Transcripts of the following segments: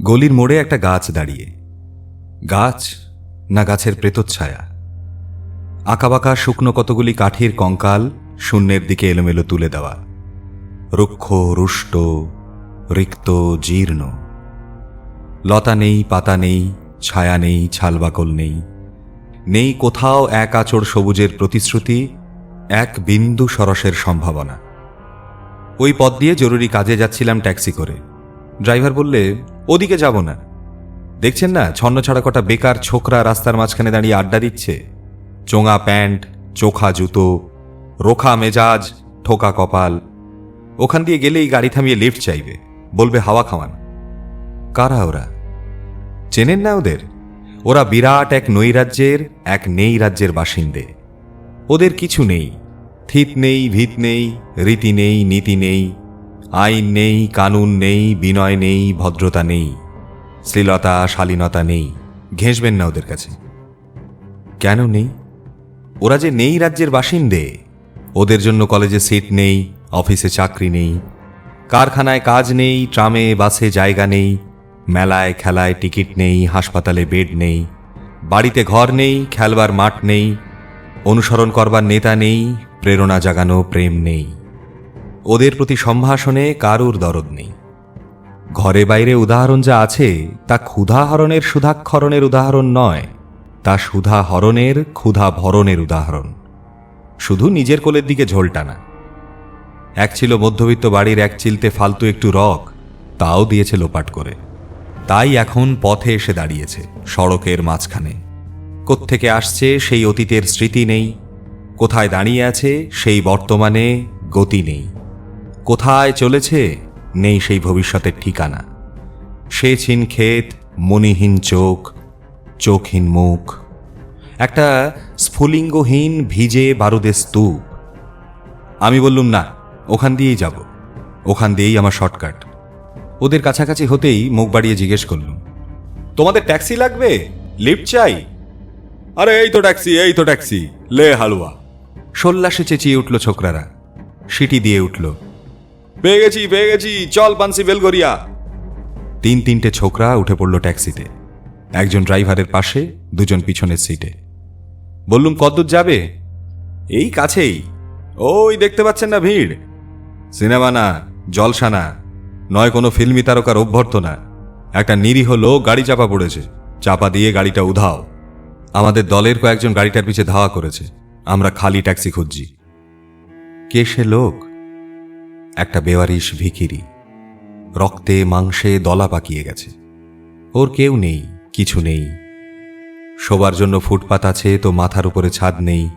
গলির মোড়ে একটা গাছ দাঁড়িয়ে। গাছ না গাছের প্রেতচ্ছায়া। আঁকাবাঁকা শুকনো কতগুলি কাঠির কঙ্কাল শূন্যের দিকে এলোমেলো তুলে দেওয়া। রুক্ষ, রুষ্ট, রিক্ত, জীর্ণ। লতা নেই, পাতা নেই, ছায়া নেই, ছালবাকল নেই। নেই কোথাও এক আচড় সবুজের প্রতিশ্রুতি, এক বিন্দু সরসের সম্ভাবনা। ওই পথ দিয়ে জরুরি কাজে যাচ্ছিলাম ট্যাক্সি করে। ড্রাইভার বললে ওদিকে যাব না। দেখছেন না, ছন্ন ছাড়া কটা বেকার ছোকরা রাস্তার মাঝখানে দাঁড়িয়ে আড্ডা দিচ্ছে? চোঙা প্যান্ট, চোখা জুতো, রোখা মেজাজ, ঠোকা কপাল। ওখান দিয়ে গেলেই গাড়ি থামিয়ে লিফট চাইবে। বলবে, হাওয়া খাওয়ান। কারা ওরা? চেনেন না ওদের? ওরা বিরাট এক নৈরাজ্যের, এক নেই রাজ্যের বাসিন্দে। ওদের কিছু নেই। থিত নেই, ভিত নেই, রীতি নেই, নীতি নেই। আইন নেই, কানুন নেই, বিনয় নেই, ভদ্রতা নেই, শ্লীলতা, শালীনতা নেই। ঘেঁষবেন না ওদের কাছে। কেন নেই? ওরা যে নেই রাজ্যের বাসিন্দে। ওদের জন্য কলেজে সিট নেই, অফিসে চাকরি নেই, কারখানায় কাজ নেই, ট্রামে, বাসে জায়গা নেই, মেলায়, খেলায় টিকিট নেই, হাসপাতালে বেড নেই, বাড়িতে ঘর নেই, খেলবার মাঠ নেই, অনুসরণ করবার নেতা নেই, প্রেরণা জাগানো, প্রেম নেই। ওদের প্রতি সম্ভাষণে কারুর দরদ নেই। ঘরে বাইরে উদাহরণ যা আছে, তা ক্ষুধাহরণের সুধাক্ষরণের উদাহরণ নয়, তা সুধা হরণের, ক্ষুধা ভরণের উদাহরণ। শুধু নিজের কোলের দিকে ঝোল টানা। এক ছিল মধ্যবিত্ত বাড়ির এক চিলতে ফালতু একটু রক, তাও দিয়েছে লোপাট করে। তাই এখন পথে এসে দাঁড়িয়েছে, সড়কের মাঝখানে। কোত্থেকে আসছে সেই অতীতের স্মৃতি নেই, কোথায় দাঁড়িয়ে আছে সেই বর্তমানে গতি নেই। কোথায় চলেছে নেই সেই ভবিষ্যতের ঠিকানা। সে ছিন ক্ষেত মনিহীন চোখ, চোখহীন মুখ। একটা স্ফুলিঙ্গহীন ভিজে বারুদের স্তূপ। আমি বললুম, না, ওখান দিয়েই যাব। ওখান দিয়েই আমার শর্টকাট। ওদের কাছাকাছি হতেই মুখ বাড়িয়ে জিজ্ঞেস করলুম, তোমাদের ট্যাক্সি লাগবে? লিফট চাই? আরে, এই তো ট্যাক্সি, এই তো ট্যাক্সি। লে হালুয়া। সল্লাসে চেঁচিয়ে উঠল ছোকরারা। সিটি দিয়ে উঠল। পেয়ে গেছি পেয়ে গেছি চল পানসি বেলগরিয়া তিন তিনটে ছোকরা উঠে পড়ল ট্যাক্সিতে। একজন ড্রাইভারের পাশে, দুজন পিছনের সিটে। বললুম, কদ্দূর যাবে? এই কাছেই। ওই দেখতে পাচ্ছেন না ভিড়। সিনেমা না, জলসা না। নয়, কোনো ফিল্মি তারকার অভ্যর্থনা একটা নিরীহ লোক গাড়ি চাপা পড়েছে। চাপা দিয়ে গাড়িটা উধাও। আমাদের দলের কয়েকজন গাড়িটার পিছে ধাওয়া করেছে। আমরা খালি ট্যাক্সি খুঁজছি। কে সে লোক? একটা বেওয়ারিশ ভিখিরি। রক্তে, মাংসে দলা পাকিয়ে গেছে। ওর কেউ নেই, কিছু নেই। শোবার জন্য ফুটপাত আছে, তো মাথার উপরে ছাদ নেই।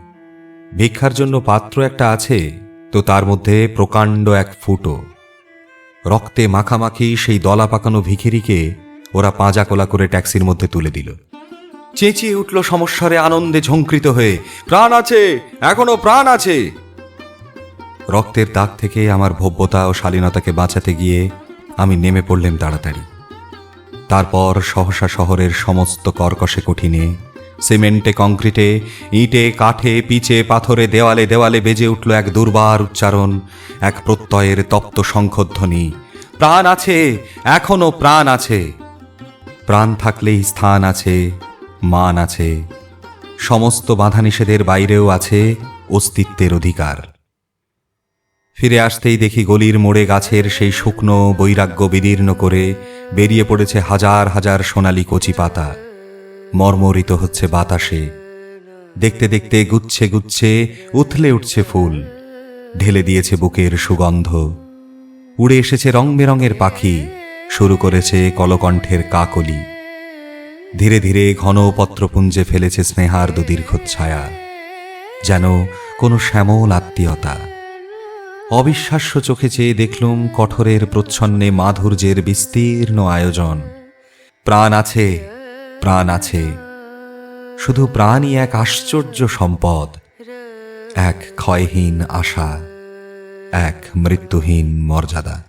ভিক্ষার জন্য পাত্র একটা আছে, তো তার মধ্যে প্রকাণ্ড এক ফুটো। রক্তে মাখামাখি সেই দলা পাকানো ভিখিরিকে ওরা পাঁজা কোলা করে ট্যাক্সির মধ্যে তুলে দিল। চেঁচিয়ে উঠল সমস্যারে আনন্দে ঝঙ্কৃত হয়ে, প্রাণ আছে, এখনও প্রাণ আছে। রক্তের দাগ থেকে আমার ভব্যতা ও শালীনতাকে বাঁচাতে গিয়ে আমি নেমে পড়লেন তাড়াতাড়ি। তারপর সহসা শহরের সমস্ত কর্কশে কঠিনে, সিমেন্টে, কংক্রিটে, ইটে, কাঠে, পিচে, পাথরে, দেওয়ালে দেওয়ালে বেজে উঠল এক দুর্বার উচ্চারণ, এক প্রত্যয়ের তপ্ত শঙ্খধ্বনি। প্রাণ আছে, এখনও প্রাণ আছে। প্রাণ থাকলেই স্থান আছে, মান আছে। সমস্ত বাধা নিষেধের বাইরেও আছে অস্তিত্বের অধিকার। ফিরে আসতেই দেখি গলির মোড়ে গাছের সেই শুকনো বৈরাগ্য বিদীর্ণ করে বেরিয়ে পড়েছে হাজার হাজার সোনালি কচি পাতা। মর্মরিত হচ্ছে বাতাসে। দেখতে দেখতে গুচ্ছে গুচ্ছে উথলে উঠছে ফুল। ঢেলে দিয়েছে বুকের সুগন্ধ। উড়ে এসেছে রং বেরঙের পাখি। শুরু করেছে কলকণ্ঠের কাকলি। ধীরে ধীরে ঘন পত্রপুঞ্জে ফেলেছে স্নেহার দীর্ঘ ছায়া যেন কোনো শ্যামল আত্মীয়তা। অবিশ্বাস্য চোখে চেয়ে দেখলুম কঠোরের প্রচ্ছন্নে মাধুর্যের বিস্তীর্ণ আয়োজন। প্রাণ আছে প্রাণ আছে। শুধু প্রাণই এক আশ্চর্য সম্পদ, এক ক্ষয়হীন আশা, এক মৃত্যুহীন মর্যাদা।